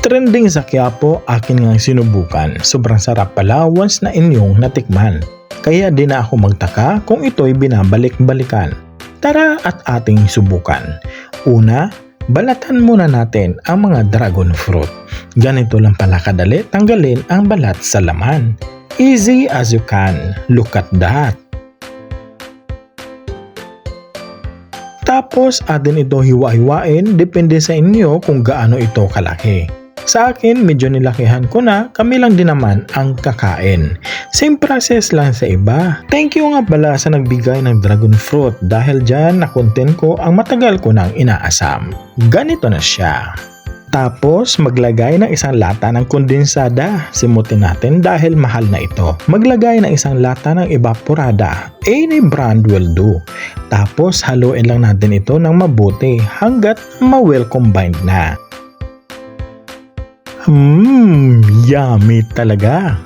Trending sa Quiapo, akin ngang sinubukan. Sobrang sarap pala once na inyong natikman. Kaya di na ako magtaka kung ito'y binabalik-balikan. Tara at ating subukan. Una, balatan muna natin ang mga dragon fruit. Ganito lang pala kadali tanggalin ang balat sa laman. Easy as you can. Look at that. Tapos atin ito hiwa-hiwain depende sa inyo kung gaano ito kalaki. Sa akin, medyo nilakihan ko na, kami lang din naman ang kakain. Same process lang sa iba. Thank you nga pala sa nagbigay ng dragon fruit dahil dyan nakontent ko ang matagal ko nang inaasam. Ganito na siya. Tapos maglagay ng isang lata ng kondensada. Simutin natin dahil mahal na ito. Maglagay ng isang lata ng evaporada. Any brand will do. Tapos haluin lang natin ito ng mabuti hanggat ma-well combined na. Hmm, yummy talaga.